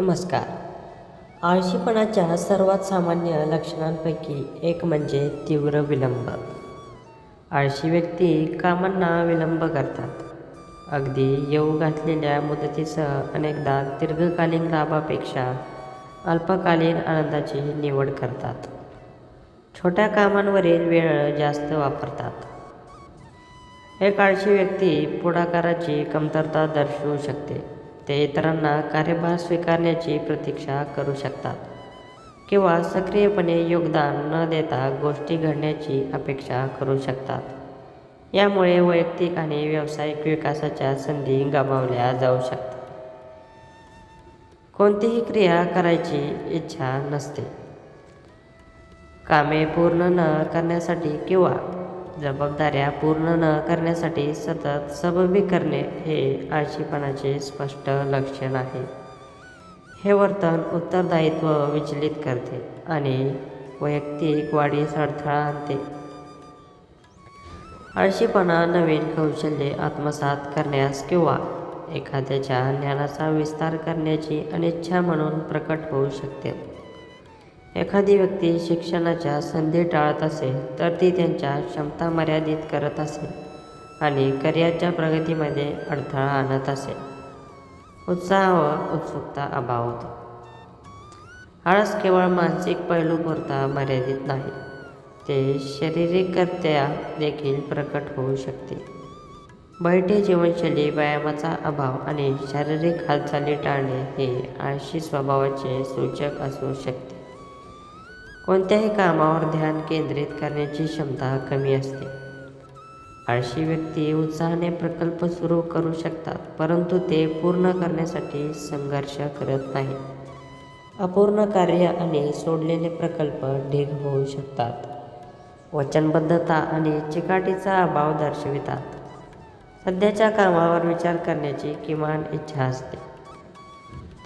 नमस्कार. आळशीपणाच्या सर्वात सामान्य लक्षणांपैकी एक म्हणजे तीव्र विलंब. आळशी व्यक्ती कामांना विलंब करतात. अगदी येऊ घातलेल्या मुदतीसह अनेकदा दीर्घकालीन लाभापेक्षा अल्पकालीन आनंदाची निवड करतात. छोट्या कामांवरील वेळ जास्त वापरतात. एक आळशी व्यक्ती पुढाकाराची कमतरता दर्शवू शकते. ते इतरांना कार्यभार स्वीकारण्याची प्रतीक्षा करू शकतात किंवा सक्रियपणे योगदान न देता गोष्टी घडण्याची अपेक्षा करू शकतात. यामुळे वैयक्तिक आणि व्यावसायिक विकासाच्या संधी गमावल्या जाऊ शकतात. कोणतीही क्रिया करायची इच्छा नसते. कामे पूर्ण न करण्यासाठी किंवा जबाबदाऱ्या पूर्ण न करण्यासाठी सतत सबबी करणे हे आळशीपणाचे स्पष्ट लक्षण आहे. हे वर्तन उत्तरदायित्व विचलित करते आणि वैयक्तिक वाढीस अडथळा आणते. आळशीपणा नवीन कौशल्ये आत्मसात करण्यास किंवा एखाद्याच्या ज्ञानाचा विस्तार करण्याची अनिच्छा म्हणून प्रकट होऊ शकते. एखादी व्यक्ती शिक्षणाच्या संधी टाळत असेल तर ती त्यांच्या क्षमता मर्यादित करत असेल आणि करिअरच्या प्रगतीमध्ये अडथळा आणत असेल उत्साह व उत्सुकता अभाव होतो आळस केवळ मानसिक पैलूपुरता मर्यादित नाही ते शारीरिकरित्या देखील प्रकट होऊ शकते. बैठे जीवनशैली व्यायामाचा अभाव आणि शारीरिक हालचाली टाळणे हे आळशी स्वभावाचे सूचक असू शकते. कोणत्याही कामावर ध्यान केंद्रित करण्याची क्षमता कमी असते. आळशी व्यक्ती उत्साहाने प्रकल्प सुरू करू शकतात परंतु ते पूर्ण करण्यासाठी संघर्ष करत नाहीत अपूर्ण कार्य आणि सोडलेले प्रकल्प ढीग होऊ शकतात. वचनबद्धता आणि चिकाटीचा अभाव दर्शवितात. सध्याच्या कामावर विचार करण्याची किमान इच्छा असते.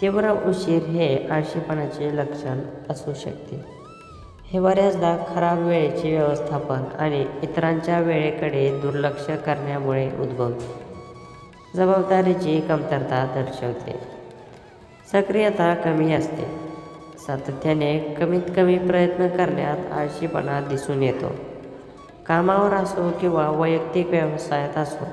तीव्र उशीर हे आळशीपणाचे लक्षण असू शकते. हे बऱ्याचदा खराब वेळेचे व्यवस्थापन आणि इतरांच्या वेळेकडे दुर्लक्ष करण्यामुळे उद्भवते. जबाबदारीची कमतरता दर्शवते. सक्रियता कमी असते. सातत्याने कमीत कमी प्रयत्न करण्यात आळशीपणा दिसून येतो. कामावर असो किंवा वैयक्तिक व्यवसायात असो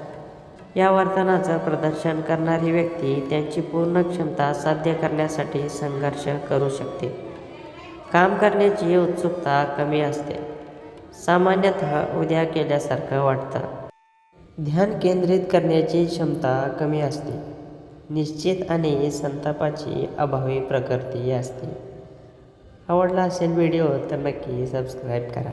या वर्तनाचं प्रदर्शन करणारी व्यक्ती त्यांची पूर्ण क्षमता साध्य करण्यासाठी संघर्ष करू शकते. काम करण्याची उत्सुकता कमी असते. सामान्यतः उद्या केल्यासारखं वाटतं. ध्यान केंद्रित करण्याची क्षमता कमी असते. निश्चित आणि संतापाची अभावी प्रकृती असते. आवडला असेल व्हिडिओ तर नक्की सबस्क्राईब करा.